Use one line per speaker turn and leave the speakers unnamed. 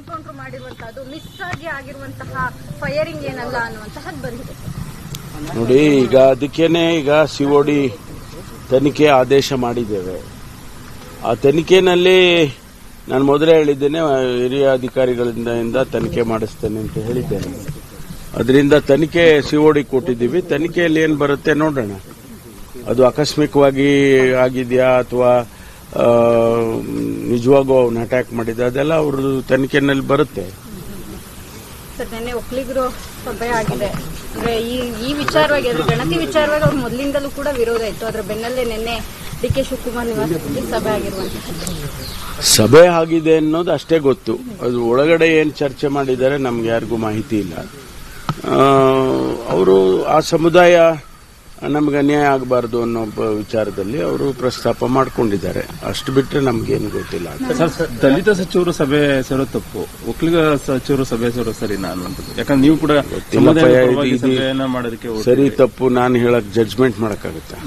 Encounter ಮಾಡಿರುವಂತಹದ್ದು miss ಆಗಿ ಆಗಿರುವಂತಹ firing ಏನಲ್ಲ ಅನ್ನುವಂತಹದ್ದು ಬಂದಿದೆ.
ನೋಡಿ, ಈಗ ಅದಕ್ಕೇನೆ ಈಗ ಸಿಒಡಿ ತನಿಖೆ ಆದೇಶ ಮಾಡಿದ್ದೇವೆ. ಆ ತನಿಖೆನಲ್ಲಿ ನಾನು ಮೊದಲೇ ಹೇಳಿದ್ದೇನೆ, ಹಿರಿಯ ಅಧಿಕಾರಿಗಳಿಂದ ತನಿಖೆ ಮಾಡಿಸ್ತೇನೆ ಅಂತ ಹೇಳಿದ್ದೇನೆ. ಅದರಿಂದ ತನಿಖೆ ಸಿಒಡಿ ಕೊಟ್ಟಿದ್ದೀವಿ. ತನಿಖೆಯಲ್ಲಿ ಏನು ಬರುತ್ತೆ ನೋಡೋಣ. ಅದು ಆಕಸ್ಮಿಕವಾಗಿ ಆಗಿದೆಯಾ ಅಥವಾ ನಿಜವಾಗೂ ಅವನ್ನ ಅಟ್ಯಾಕ್ ಮಾಡಿದ ಅದೆಲ್ಲ ಅವ್ರದ್ದು ತನಿಖೆನಲ್ಲಿ ಬರುತ್ತೆ.
ನಿನ್ನೆ ಒಕ್ಕಲಿಗರು ಸಭೆ ಆಗಿದೆ. ಅಂದ್ರೆ ಈ ಈ ವಿಚಾರವಾಗಿ ಅಂದ್ರೆ ಗಣತಿ ವಿಚಾರವಾಗಿ ಅವ್ರ ಮೊದಲಿಂದಲೂ ಕೂಡ ವಿರೋಧ ಇತ್ತು. ಅದರ ಬೆನ್ನಲ್ಲೇ ನಿನ್ನೆ ಡಿ ಕೆ ಶಿವಕುಮಾರ್ ನಿವಾಸದಲ್ಲಿ ಸಭೆ ಆಗಿರುವಂತ.
ಸಭೆ ಆಗಿದೆ ಅನ್ನೋದು ಅಷ್ಟೇ ಗೊತ್ತು. ಅದು ಒಳಗಡೆ ಏನು ಚರ್ಚೆ ಮಾಡಿದ್ದಾರೆ ನಮ್ಗೆ ಯಾರಿಗೂ ಮಾಹಿತಿ ಇಲ್ಲ. ಅವರು ಆ ಸಮುದಾಯ ನಮ್ಗೆ ಅನ್ಯಾಯ ಆಗಬಾರದು ಅನ್ನೋ ಒಬ್ಬ ವಿಚಾರದಲ್ಲಿ ಅವರು ಪ್ರಸ್ತಾಪ ಮಾಡ್ಕೊಂಡಿದ್ದಾರೆ. ಅಷ್ಟು ಬಿಟ್ಟರೆ ನಮ್ಗೇನು ಗೊತ್ತಿಲ್ಲ
ಸರ್ ದಲಿತ ಸಚಿವರು ಸಭೆ ಸೇರೋ ತಪ್ಪು. ಒಕ್ಕಲಿಗ ಸಚಿವರು ಸಭೆ ಸೇರೋ ಸರಿ ನಾನು ಯಾಕಂದ್ರೆ ನೀವು ಕೂಡ ಮಾಡೋದಕ್ಕೆ
ಸರಿ ತಪ್ಪು ನಾನು ಹೇಳಕ್ ಜಡ್ಜ್ಮೆಂಟ್ ಮಾಡಕ್ಕಾಗುತ್ತಾ?